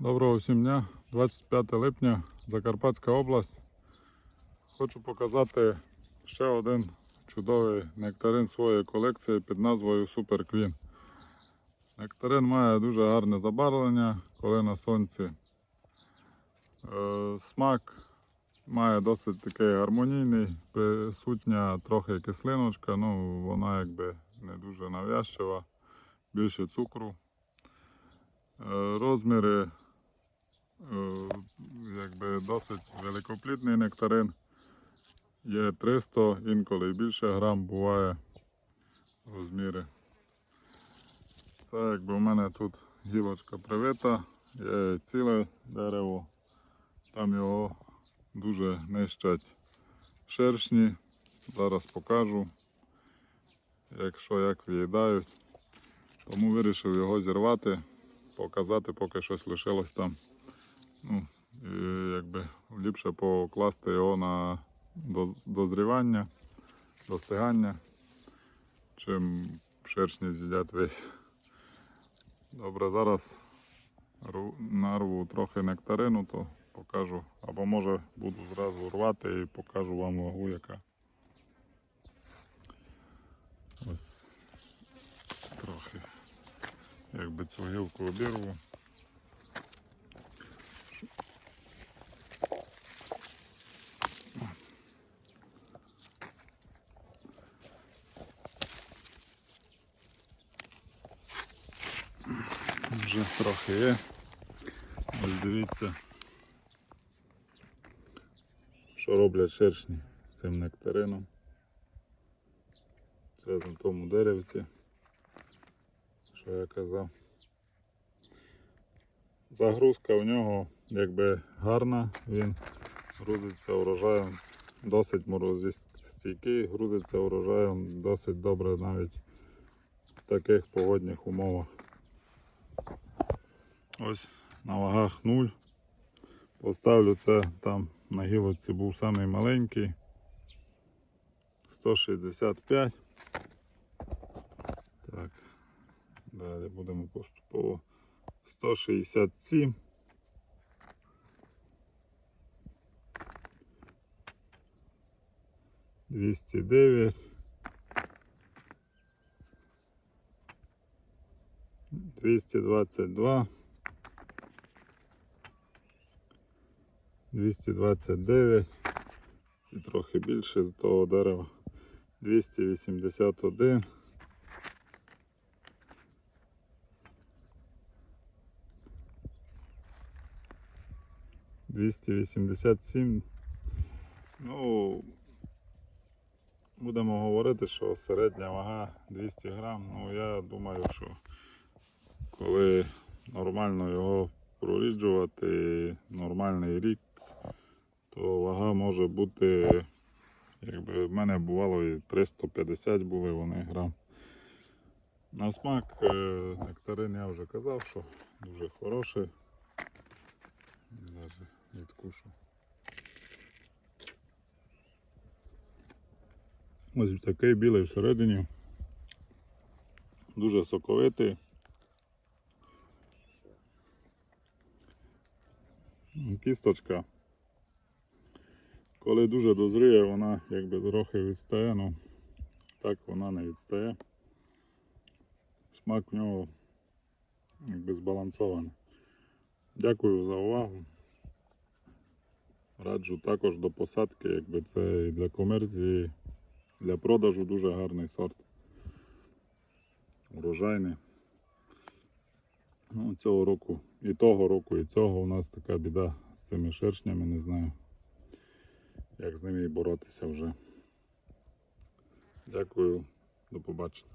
Доброго всім дня, 25 липня, Закарпатська область. Хочу показати ще один чудовий нектарин своєї колекції під назвою Super Queen. Нектарин має дуже гарне забарвлення, коли на сонці. Е, Смак має досить такий гармонійний, присутня трохи кислиночка, ну вона якби не дуже нав'язчива, більше цукру. Е, Розміри якби досить великоплідний нектарин. Є 300, інколи більше грам буває розміри. Це якби у мене тут гілочка привита, є ціле дерево, там його дуже нищать шершні. Зараз покажу, якщо як виїдають. Тому вирішив його зірвати, показати, поки щось лишилось там. Ну, якби ліпше покласти його на дозрівання, достигання, чим шершні з'їдять весь. Добре, зараз нарву трохи нектарину, то покажу. Або може буду зразу рвати і покажу вам вагу, яка. Ось трохи якби цю гілку обірву. Вже трохи є. Ось дивіться, що роблять шершні з цим нектарином. Це на тому деревці, що я казав. Загрузка в нього якби гарна, він грузиться урожаєм досить морозостійкий, грузиться урожаєм досить добре навіть в таких погодних умовах. Ось на вагах 0. Поставлю це там на гілоці був самий маленький. 165. Так, далі будемо поступово 167. 209. 222. 229, і трохи більше з того дерева. 281. Двісті вісімдесят сім. Ну, будемо говорити, що середня вага 200 грам. Ну, я думаю, що коли нормально його проріджувати нормальний рік, то вага може бути, якби в мене бувало і 350 були вони грам. На смак е, нектарин я вже казав, що дуже хороший. Навіть відкушу. Ось такий білий всередині. Дуже соковитий. Кісточка. Коли дуже дозріє, вона якби трохи відстає, ну так вона не відстає. Смак в нього якби збалансований. Дякую за увагу. Раджу також до посадки, якби це і для комерції, для продажу дуже гарний сорт. Урожайний. Ну, цього року, і того року, і цього у нас така біда з цими шершнями, не знаю, як з ними боротися вже. Дякую, до побачення.